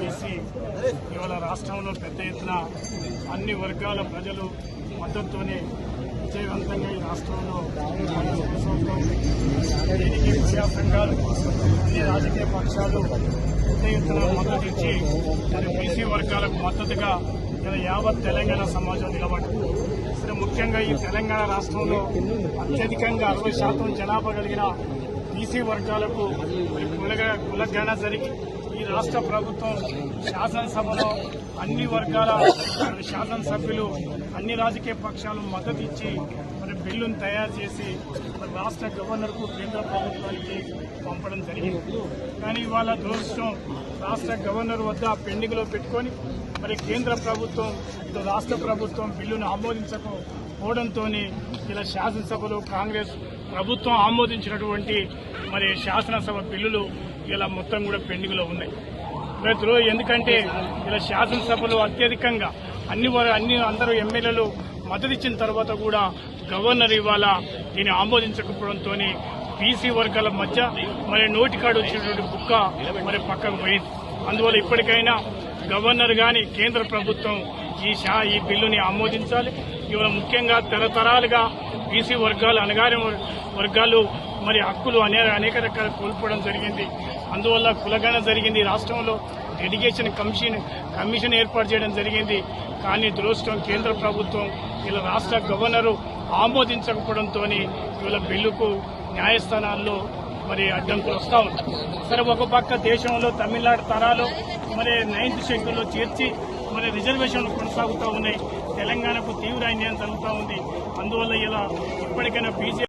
చెప్పేసి ఇవాళ రాష్ట్రంలో పెద్ద ఎత్తున అన్ని వర్గాల ప్రజలు మద్దతుతోనే విజయవంతంగా ఈ రాష్ట్రంలో కొనసాగుతూ ఉంది. దీనికి ప్రజా సంఘాలు అన్ని రాజకీయ పక్షాలు పెద్ద ఎత్తున మద్దతు ఇచ్చి మరి బీసీ వర్గాలకు మద్దతుగా ఇలా యావత్ తెలంగాణ సమాజం నిలబడుతుంది అసలు ముఖ్యంగా ఈ తెలంగాణ రాష్ట్రంలో అత్యధికంగా అరవై శాతం జనాభా కలిగిన బీసీ వర్గాలకు మరి కులగ కులగణ జరిగి ఈ రాష్ట్ర ప్రభుత్వం శాసనసభలో అన్ని వర్గాల శాసనసభ్యులు అన్ని రాజకీయ పక్షాలు మద్దతు ఇచ్చి మరి బిల్లును తయారు చేసి మరి రాష్ట్ర గవర్నర్కు కేంద్ర ప్రభుత్వానికి పంపడం జరిగింది. కానీ ఇవాళ దురదృష్టం రాష్ట్ర గవర్నర్ వద్ద పెండింగ్లో పెట్టుకొని మరి కేంద్ర ప్రభుత్వం రాష్ట్ర ప్రభుత్వం బిల్లును ఆమోదించకపోవడంతో ఇలా శాసనసభలో కాంగ్రెస్ ప్రభుత్వం ఆమోదించినటువంటి మరి శాసనసభ బిల్లులు ఇలా మొత్తం కూడా పెండింగ్లో ఉన్నాయి. రైతులు ఎందుకంటే ఇలా శాసనసభలో అత్యధికంగా అన్ని అన్ని అందరూ ఎమ్మెల్యేలు మద్దతు ఇచ్చిన తర్వాత కూడా గవర్నర్ ఇవాళ దీన్ని ఆమోదించకపోవడంతో బీసీ వర్గాల మధ్య మరి నోటికాడు వచ్చినటువంటి బుక్క మరి పక్కకు పోయింది. అందువల్ల ఇప్పటికైనా గవర్నర్ గాని కేంద్ర ప్రభుత్వం ఈ షా ఈ బిల్లుని ఆమోదించాలి. ఇవాళ ముఖ్యంగా తరతరాలుగా బీసీ వర్గాలు అనగానే వర్గాలు మరి హక్కులు అనే అనేక రకాల కోల్పోవడం జరిగింది. అందువల్ల కులగణ జరిగింది. రాష్ట్రంలో డెడికేషన్ కమిషన్ కమిషన్ ఏర్పాటు చేయడం జరిగింది. కానీ దురదృష్టం కేంద్ర ప్రభుత్వం ఇలా రాష్ట్ర గవర్నరు ఆమోదించకపోవడంతో ఇవాళ బిల్లుకు న్యాయస్థానాల్లో మరి అడ్డంకులు వస్తూ ఉంటాయి సరే ఒక పక్క దేశంలో తమిళనాడు తరాలు మరి నైన్త్ షెడ్యూల్లో చేర్చి మరి రిజర్వేషన్లు కొనసాగుతూ ఉన్నాయి. తెలంగాణకు తీవ్ర అన్యాయం జరుగుతూ ఉంది. అందువల్ల ఇలా ఇప్పటికైనా బీజేపీ